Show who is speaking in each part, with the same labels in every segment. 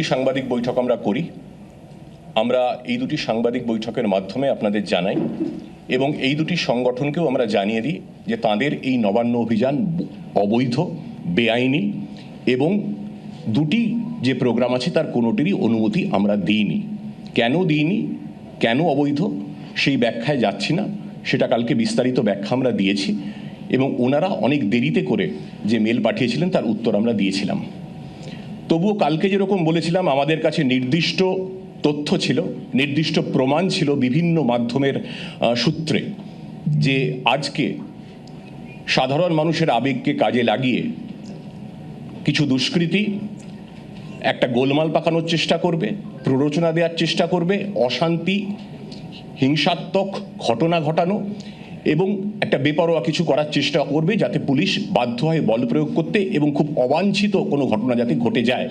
Speaker 1: দুটি সাংবাদিক বৈঠক আমরা করি। আমরা এই দুটি সাংবাদিক বৈঠকের মাধ্যমে আপনাদের জানাই এবং এই দুটি সংগঠনকেও আমরা জানিয়ে দিই যে তাদের এই নবান্ন অভিযান অবৈধ, বেআইনি এবং দুটি যে প্রোগ্রাম আছে তার কোনোটিরই অনুমতি আমরা দিইনি। কেন দিইনি? কেন অবৈধ? সেই ব্যাখ্যায় যাচ্ছি না। সেটা কালকে বিস্তারিত ব্যাখ্যা আমরা দিয়েছি এবং ওনারা অনেক দেরিতে করে যে মেল পাঠিয়েছিলেন তার উত্তর আমরা দিয়েছিলাম। তবুও কালকে যেরকম বলেছিলাম, আমাদের কাছে নির্দিষ্ট তথ্য ছিল, নির্দিষ্ট প্রমাণ ছিল বিভিন্ন মাধ্যমের সূত্রে যে আজকে সাধারণ মানুষের আবেগকে কাজে লাগিয়ে কিছু দুষ্কৃতী একটা গোলমাল পাকানোর চেষ্টা করবে, প্ররোচনা দেওয়ার চেষ্টা করবে, অশান্তি, হিংসাত্মক ঘটনা ঘটানো এবং একটা বেপরোয়া কিছু করার চেষ্টা করবে যাতে পুলিশ বাধ্য হয় বল প্রয়োগ করতে এবং খুব অবাঞ্ছিত কোনো ঘটনা যাতে ঘটে যায়,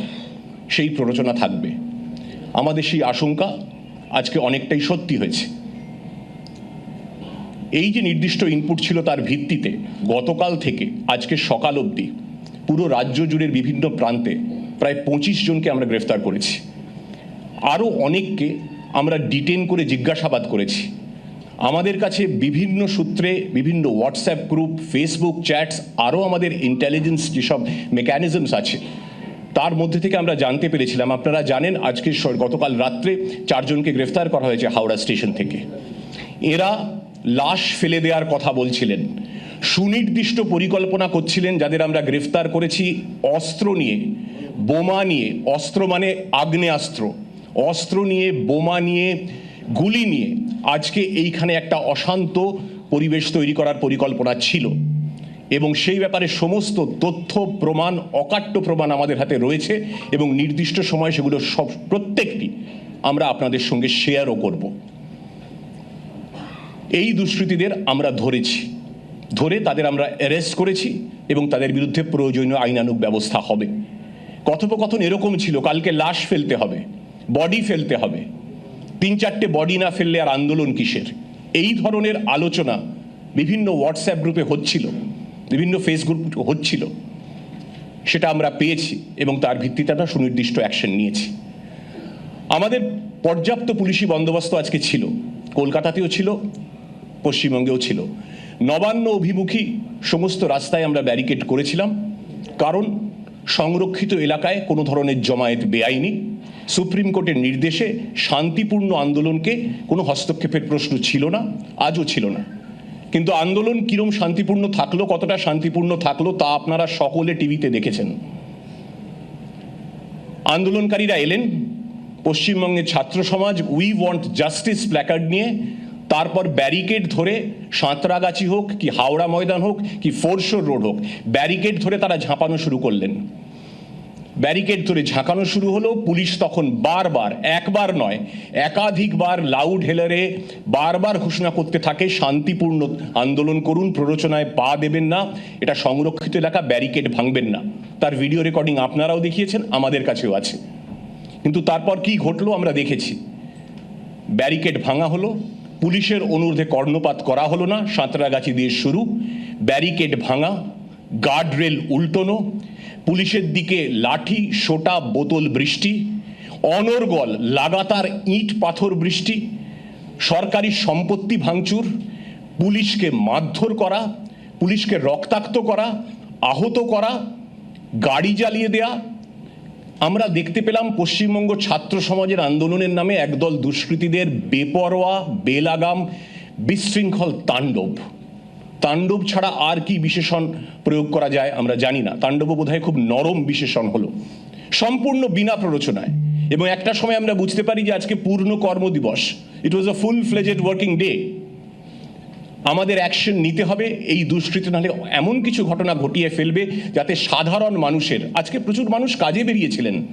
Speaker 1: সেই প্ররোচনা থাকবে। আমাদের সেই আশঙ্কা আজকে অনেকটাই সত্যি হয়েছে। এই যে নির্দিষ্ট ইনপুট ছিল তার ভিত্তিতে গতকাল থেকে আজকে সকাল অবধি পুরো রাজ্য জুড়ে বিভিন্ন প্রান্তে প্রায় পঁচিশ জনকে আমরা গ্রেফতার করেছি। আরও অনেককে আমরা ডিটেন করে জিজ্ঞাসাবাদ করেছি। আমাদের কাছে বিভিন্ন সূত্রে, বিভিন্ন হোয়াটসঅ্যাপ গ্রুপ ফেসবুক চ্যাটস আরও আমাদের ইন্টেলিজেন্স যেসব মেকানিজমস আছে, তার মধ্যে থেকে আমরা জানতে পেরেছিলাম। আপনারা জানেন, আজকে গতকাল রাত্রে চারজনকে গ্রেফতার করা হয়েছে হাওড়া স্টেশন থেকে। এরা লাশ ফেলে দেওয়ার কথা বলছিলেন। সুনির্দিষ্ট পরিকল্পনা করছিলেন যাদের আমরা গ্রেফতার করেছি অস্ত্র নিয়ে, বোমা নিয়ে। অস্ত্র মানে আগ্নেয়াস্ত্র। অস্ত্র নিয়ে, বোমা নিয়ে গুলি নিয়ে আজকে এইখানে একটা অশান্ত পরিবেশ তৈরি করার পরিকল্পনা ছিল। এবং সেই ব্যাপারে সমস্ত তথ্য, প্রমাণ, অকাট্য প্রমাণ আমাদের হাতে রয়েছে এবং নির্দিষ্ট সময় সেগুলো সব প্রত্যেকটি আমরা আপনাদের সঙ্গে শেয়ারও করব। এই দুষ্কৃতীদের আমরা ধরেছি। ধরে তাদের আমরা অ্যারেস্ট করেছি এবং তাদের বিরুদ্ধে প্রয়োজনীয় আইনানুগ ব্যবস্থা হবে। কথোপকথন এরকম ছিল, কালকে লাশ ফেলতে হবে বডি ফেলতে হবে। তিন চারটে বডি না ফেললে আর আন্দোলন কিসের? এই ধরনের আলোচনা বিভিন্ন হোয়াটসঅ্যাপ গ্রুপে হচ্ছিল, বিভিন্ন ফেসবুক হচ্ছিল। সেটা আমরা পেয়েছি এবং তার ভিত্তিতে আমরা সুনির্দিষ্ট অ্যাকশন নিয়েছি। আমাদের পর্যাপ্ত পুলিশি বন্দোবস্ত আজকে ছিল, কলকাতাতেও ছিল, পশ্চিমবঙ্গেও ছিল। নবান্ন অভিমুখী সমস্ত রাস্তায় আমরা ব্যারিকেড করেছিলাম, কারণ সংরক্ষিত এলাকায় কোনো ধরনের জমায়েত বেআইনি। সুপ্রিম কোর্টের নির্দেশে শান্তিপূর্ণ আন্দোলনকে কোনো হস্তক্ষেপের প্রশ্ন ছিল না, আজও ছিল না। কিন্তু আন্দোলন কীরম শান্তিপূর্ণ থাকল, কতটা শান্তিপূর্ণ থাকল, তা আপনারা সকলে টিভিতে দেখেছেন। আন্দোলনকারীরা এলেন, পশ্চিমবঙ্গের ছাত্র সমাজ উই ওয়ান্ট জাস্টিস প্ল্যাকার্ড নিয়ে, তারপর ব্যারিকেড ধরে সাঁতরাগাছি হোক, কি হাওড়া ময়দান হোক, কি ফোরশোর রোড হোক ব্যারিকেড ধরে তারা ঝাঁপানো শুরু করলেন। ব্যারিকেড ধরে ঝাঁকানো শুরু হলো। পুলিশ তখন বারবার, একবার নয়, একাধিকবার লাউড হেলারে বারবার ঘোষণা করতে থাকে, শান্তিপূর্ণ আন্দোলন করুন, প্ররোচনায় পা দেবেন না, এটা সংরক্ষিত এলাকা, ব্যারিকেড ভাঙবেন না। তার ভিডিও রেকর্ডিং আপনারাও দেখিয়েছেন, আমাদের কাছেও আছে। কিন্তু তারপর কি ঘটলো আমরা দেখেছি। ব্যারিকেড ভাঙা হলো, পুলিশের অনুরোধে কর্ণপাত করা হলো না, সাঁতরাগাছি দিয়ে শুরু। ব্যারিকেড ভাঙা, গার্ডরেল উল্টোনো পুলিশের দিকে লাঠি, সোটা, বোতল বৃষ্টি অনর্গল লাগাতার ইট পাথর বৃষ্টি, সরকারি সম্পত্তি ভাঙচুর, পুলিশকে মারধর করা, পুলিশকে রক্তাক্ত করা, আহত করা, গাড়ি জ্বালিয়ে দেয়া। আমরা দেখতে পেলাম পশ্চিমবঙ্গ ছাত্র সমাজের আন্দোলনের নামে একদল দুষ্কৃতীদের বেপরোয়া, বেলাগাম, বিশৃঙ্খল তাণ্ডব। তাণ্ডব ছাড়া আর কি বিশেষণ প্রয়োগ করা যায় আমরা জানি না। তাণ্ডব বোধহয় খুব নরম বিশেষণ হলো। সম্পূর্ণ বিনা প্ররোচনায়। এবং একটা সময় আমরা বুঝতে পারি যে আজকে পূর্ণ কর্মদিবস it was a full fledged working day আমাদের অ্যাকশন নিতে হবে, এই দুষ্কৃতি নাহলে এমন কিছু ঘটনা ঘটিয়ে ফেলবে যাতে সাধারণ মানুষের, আজকে প্রচুর মানুষ কাজে বেরিয়েছিলেন।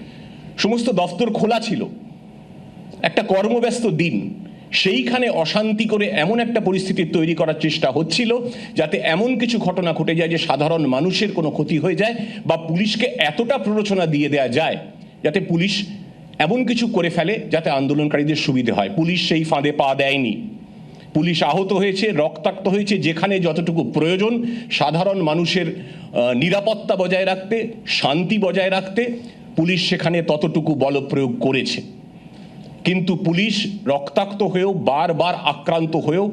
Speaker 1: সমস্ত দফতর খোলা ছিল। একটা কর্মব্যস্ত দিন। সেইখানে অশান্তি করে এমন একটা পরিস্থিতি তৈরি করার চেষ্টা হচ্ছিল, যাতে এমন কিছু ঘটনা ঘটে যায় যে সাধারণ মানুষের কোনো ক্ষতি হয়ে যায় বা পুলিশকে এতটা প্ররোচনা দিয়ে দেয়া যায় যাতে পুলিশ এমন কিছু করে ফেলে যাতে আন্দোলনকারীদের সুবিধে হয়। পুলিশ সেই ফাঁদে পা দেয়নি। পুলিশ আহত হয়েছে, রক্তাক্ত হয়েছে, যেখানে যতটুকু প্রয়োজন সাধারণ মানুষের নিরাপত্তা বজায় রাখতে, শান্তি বজায় রাখতে পুলিশ সেখানে ততটুকু বলপ্রয়োগ করেছে। কিন্তু পুলিশ রক্তাক্ত হয়েও, বারবার আক্রান্ত হয়েও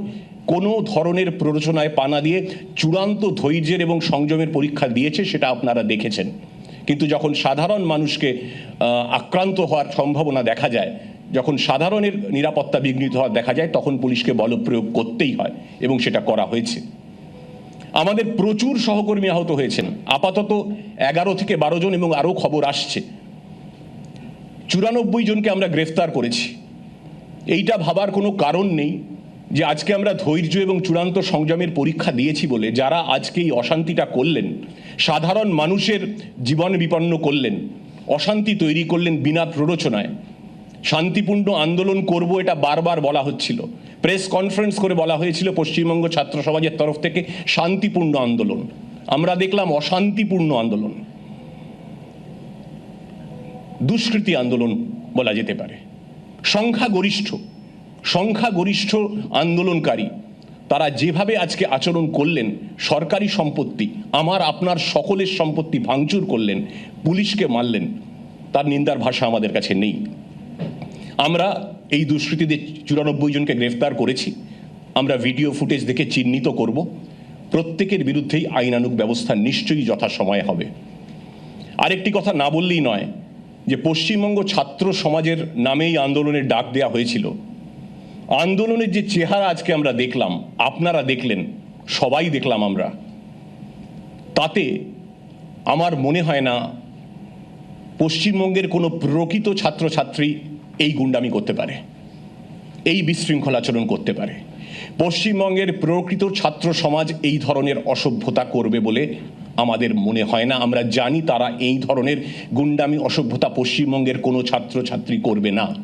Speaker 1: কোনো ধরনের প্ররোচনায় পানা দিয়ে চূড়ান্ত ধৈর্যের এবং সংযমের পরীক্ষা দিয়েছে সেটা আপনারা দেখেছেন। কিন্তু যখন সাধারণ মানুষকে আক্রান্ত হওয়ার সম্ভাবনা দেখা যায়, যখন সাধারণের নিরাপত্তা বিঘ্নিত হওয়ার দেখা যায়, তখন পুলিশকে বলপ্রয়োগ করতেই হয় এবং সেটা করা হয়েছে। আমাদের প্রচুর সহকর্মী আহত হয়েছেন। আপাতত এগারো থেকে বারো জন এবং আরও খবর আসছে। চুরানব্বই জনকে আমরা গ্রেফতার করেছি। এইটা ভাবার কোনো কারণ নেই যে আজকে আমরা ধৈর্য এবং চূড়ান্ত সংযমের পরীক্ষা দিয়েছি বলে যারা আজকে এই অশান্তিটা করলেন, সাধারণ মানুষের জীবন বিপন্ন করলেন, অশান্তি তৈরি করলেন বিনা প্ররোচনায়। শান্তিপূর্ণ আন্দোলন করব এটা বারবার বলা হচ্ছিল। প্রেস কনফারেন্স করে বলা হয়েছিল পশ্চিমবঙ্গ ছাত্র সমাজের তরফ থেকে শান্তিপূর্ণ আন্দোলন। আমরা দেখলাম অশান্তিপূর্ণ আন্দোলন। দুষ্কৃতি আন্দোলন বলা যেতে পারে। সংখ্যাগরিষ্ঠ সংখ্যাগরিষ্ঠ আন্দোলনকারী তারা যেভাবে আজকে আচরণ করলেন, সরকারি সম্পত্তি, আমার, আপনার সকলের সম্পত্তি ভাঙচুর করলেন, পুলিশকে মারলেন, তার নিন্দার ভাষা আমাদের কাছে নেই। আমরা এই দুষ্কৃতীদের চুরানব্বই জনকে গ্রেফতার করেছি। আমরা ভিডিও ফুটেজ দেখে চিহ্নিত করব। প্রত্যেকের বিরুদ্ধেই আইনানুগ ব্যবস্থা নিশ্চয়ই যথাসময়ে হবে। আরেকটি কথা না বললেই নয় যে পশ্চিমবঙ্গ ছাত্র সমাজের নামেই আন্দোলনের ডাক দেয়া হয়েছিল। আন্দোলনের যে চেহারা আজকে আমরা দেখলাম, আপনারা দেখলেন, সবাই দেখলাম আমরা। তাতে আমার মনে হয় না পশ্চিমবঙ্গের কোনো প্রকৃত ছাত্রছাত্রী এই গুন্ডামি করতে পারে, এই বিশৃঙ্খল আচরণ করতে পারে। পশ্চিমবঙ্গের প্রকৃত ছাত্র সমাজ এই ধরনের অসভ্যতা করবে বলে আমাদের মনে হয় না। আমরা জানি তারা এই ধরনের গুন্ডামি, অসভ্যতা পশ্চিমবঙ্গের কোনো ছাত্রছাত্রী করবে না।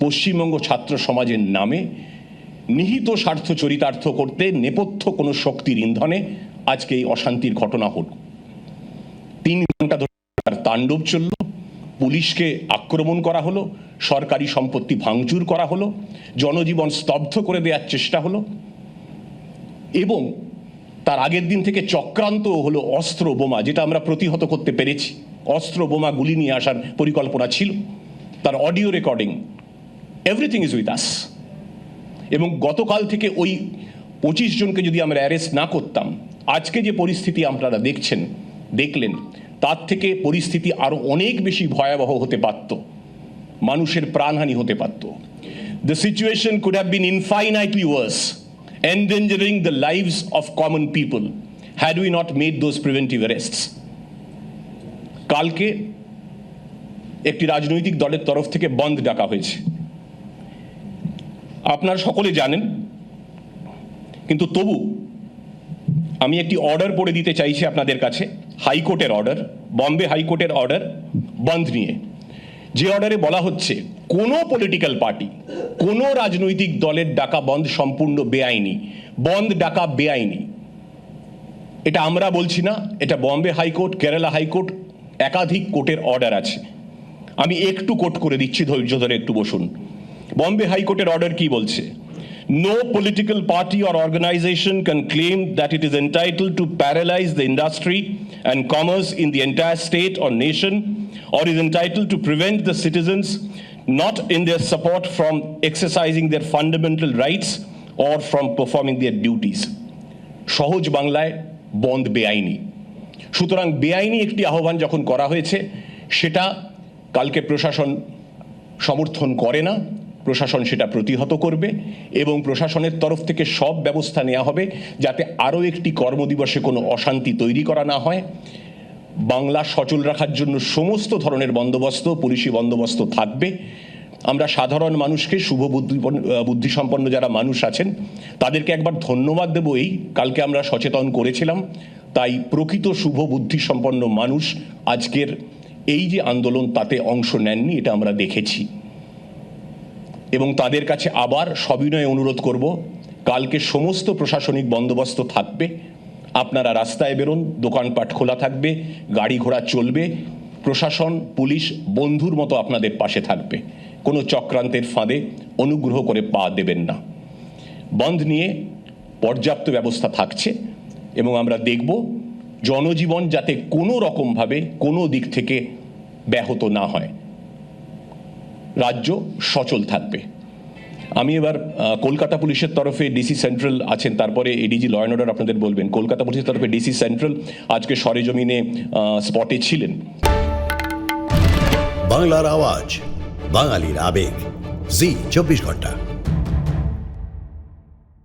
Speaker 1: পশ্চিমবঙ্গ ছাত্র সমাজের নামে নিহিত স্বার্থ চরিতার্থ করতে নেপথ্য কোনো শক্তির ইন্ধনে আজকে এই অশান্তির ঘটনা হল। তিন ঘণ্টা ধরে তার তাণ্ডব চলল, পুলিশকে আক্রমণ করা হলো, সরকারি সম্পত্তি ভাঙচুর করা হলো, জনজীবন স্তব্ধ করে দেওয়ার চেষ্টা হলো এবং তার আগের দিন থেকে চক্রান্ত হলো অস্ত্র বোমা, যেটা আমরা প্রতিহত করতে পেরেছি। অস্ত্র বোমা গুলি নিয়ে আসার পরিকল্পনা ছিল। তার audio recording everything is with us এবং গতকাল থেকে ওই পঁচিশ জনকে যদি আমরা অ্যারেস্ট না করতাম, আজকে যে পরিস্থিতি আপনারা দেখছেন, দেখলেন, তার থেকে পরিস্থিতি আরও অনেক বেশি ভয়াবহ হতে পারত। মানুষের প্রাণহানি হতে পারত। The situation could have been infinitely worse endangering the lives of common people had we not made those preventive arrests কালকে একটি রাজনৈতিক দলের তরফ থেকে বন্ধ ডাকা হয়েছে। আপনারা সকলে জানেন, কিন্তু তবু আমি একটি অর্ডার পড়ে দিতে চাইছি আপনাদের কাছে, হাইকোর্টের অর্ডার, বম্বে হাইকোর্টের অর্ডার, বন্ধ নিয়ে। যে অর্ডারে বলা হচ্ছে কোনো পলিটিক্যাল পার্টি কোনো রাজনৈতিক দলের ডাকা বন্ধ সম্পূর্ণ বেআইনি, বন্ধ ডাকা বেআইনি। এটা আমরা বলছি না, এটা বম্বে হাইকোর্ট, কেরালা হাইকোর্ট, একাধিক কোর্টের অর্ডার আছে। আমি একটু কোট করে দিচ্ছি, ধৈর্য ধরে একটু বসুন। বম্বে হাইকোর্টের অর্ডার কি বলছে? No political party or organization can claim that it is entitled to paralyze the industry and commerce in the entire state or nation, or is entitled to prevent the citizens not in their support from exercising their fundamental rights or from performing their duties. সহজ বাংলায় বন্ধ বেআইনি। সুতরাং বেআইনি একটি আহ্বান যখন করা হয়েছে, সেটা কালকে প্রশাসন সমর্থন করে না। প্রশাসন সেটা প্রতিহত করবে এবং প্রশাসনের তরফ থেকে সব ব্যবস্থা নেওয়া হবে যাতে আরও একটি কর্মদিবসে কোনো অশান্তি তৈরি করা না হয়। বাংলা সচল রাখার জন্য সমস্ত ধরনের বন্দোবস্ত, পুলিশি বন্দোবস্ত থাকবে। আমরা সাধারণ মানুষকে শুভ বুদ্ধি বুদ্ধিসম্পন্ন যারা মানুষ আছেন, তাদেরকে একবার ধন্যবাদ দেবো এই। কালকে আমরা সচেতন করেছিলাম, তাই প্রকৃত শুভ বুদ্ধিসম্পন্ন মানুষ আজকের এই যে আন্দোলন, তাতে অংশ নেননি, এটা আমরা দেখেছি। এবং তাদের কাছে আবার সবিনয়ে অনুরোধ করব, কালকে সমস্ত প্রশাসনিক বন্দোবস্ত থাকবে। আপনারা রাস্তায় বেরোন, দোকানপাট খোলা থাকবে, গাড়ি ঘোড়া চলবে, প্রশাসন, পুলিশ, বন্ধুর মতো আপনাদের পাশে থাকবে। কোনো চক্রান্তের ফাঁদে অনুগ্রহ করে পা দেবেন না। বন্ধ নিয়ে পর্যাপ্ত ব্যবস্থা থাকছে এবং আমরা দেখব জনজীবন যাতে কোনো রকমভাবে কোনো দিক থেকে ব্যাহত না হয়। রাজ্য সচল থাকবে। আমি এবার কলকাতা পুলিশের তরফে ডিসি সেন্ট্রাল আছেন, তারপরে এডিজি ল অ্যান্ড অর্ডার আপনাদের বলবেন। কলকাতা পুলিশের তরফে ডিসি সেন্ট্রাল আজকে সরেজমিনে স্পটে ছিলেন।
Speaker 2: বাংলার আওয়াজ, বাঙালির আবেগ। জি, চব্বিশ ঘণ্টা।